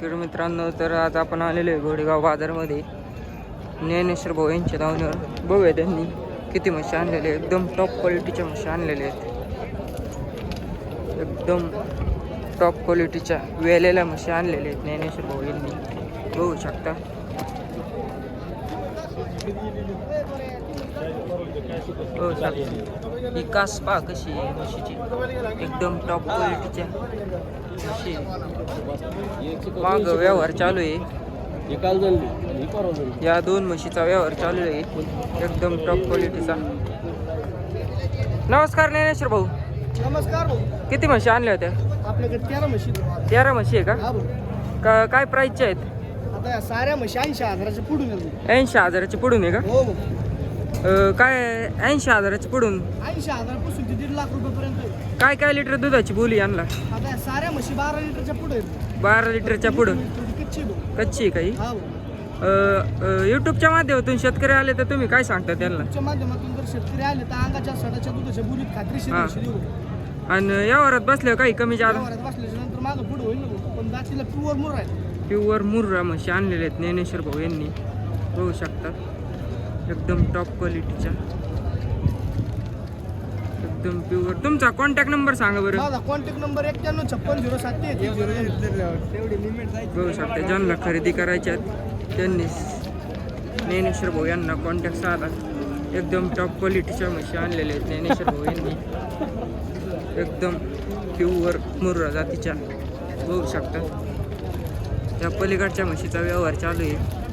तर मित्रांनो तर आज आपण आलेलो आहे घोडेगाव बाजारमध्ये. ज्ञानेश्वर भाऊ यांच्या धावण्यावर बघूया त्यांनी किती मशी आणलेले आहेत. एकदम टॉप क्वालिटीच्या मशी आणलेल्या आहेत. एकदम टॉप क्वालिटीच्या वेलेल्या मशी आणलेल्या आहेत ज्ञानेश्वर भाऊ यांनी. बघू शकता. हो शकता ही कास पहा कशी आहे म्हशीची. एकदम टॉप क्वालिटीच्या म्हशी. माग व्यवहार चालू आहे. ही या दोन म्हशीचा व्यवहार चालू आहे. एकदम टॉप क्वालिटीचा नमस्कार ज्ञानेश्वर भाऊ. नमस्कार भाऊ. किती म्हशी आणल्या होत्या? आपल्याकडे तेरा म्हशी. तेरा म्हशी आहे का? हा काय प्राईसच्या आहेत? साऱ्या म्हशी ऐंशी हजाराच्या पुढून ऐंशी हजाराची पुढून आहे का? हो भाऊ अं, काय ऐंशी हजाराची पुढून ऐंशी हजारापासून ते दीड लाख रुपयापर्यंत आहे. काय काय लिटर दुधाची बोली आणला? आता या साऱ्या म्हशी बारा लिटरच्या पुढे आहेत. बारा लिटरच्या पुढं? थोडी कच्ची आहे भाऊ कच्ची आहे काही? हा भाऊ यूट्यूबच्या माध्यमातून शेतकरी आले तर तुम्ही काय सांगता त्यांना? तुमच्या माध्यमातून जर शेतकरी आले तर अंगाच्या सडाच्या दुधाच्या बुलीत खात्रीशीर हा. म्हशी देऊ. भाऊ. आणि यावरात बसल्यावर काही कमी जादा? व्यवहारात बसल्याच्या नंतर मागं पुढे होईल ना भाऊ पण जातीला प्युअर मुर आहे प्युअर मुर्रा म्हशी आणलेले आहेत ज्ञानेश्वर भाऊ यांनी. बघू शकता. एकदम टॉप क्वालिटीच्या एकदम प्युअर तुमचा कॉन्टॅक्ट नंबर सांगा बरं. माझा कॉन्टॅक्ट नंबर एक्क्याण्णव छप्पन झिरो सात ते बघू शकता ज्यांना खरेदी करायच्या आहेत त्यांनी ज्ञानेश्वर भाऊ यांना कॉन्टॅक्ट साधा. एकदम टॉप क्वालिटीच्या म्हशी आणलेल्या आहेत ज्ञानेश्वर भाऊ यांनी. एकदम प्युअर मुर्रा जातीच्या. बघू शकता. त्या पलीकडच्या म्हशीचा व्यवहार चालू आहे.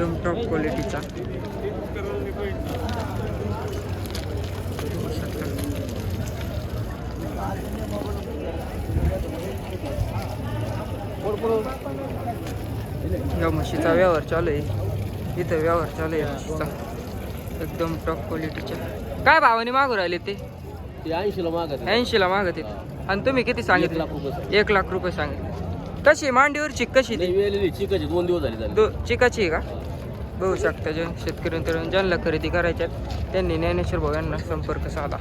एकदम टॉप क्वालिटीचा या म्हशीचा व्यवहार चालू आहे. इथं व्यवहार चालू आहे म्हशीचा. एकदम टॉप क्वालिटीच्या काय भावाने मागू राहिले ते? ऐंशीला मागत. ऐंशीला मागत आहेत. आणि तुम्ही किती एक सांगितले. एक लाख रुपये सांगितले. कशी? मांडीवरची कशी चिकाची दोन दिवस झाले चिकाची आहे का? बघू शकता जे शेतकरी ज्यांना खरेदी करायच्यात त्यांनी ज्ञानेश्वर भाऊ यांना संपर्क साधा.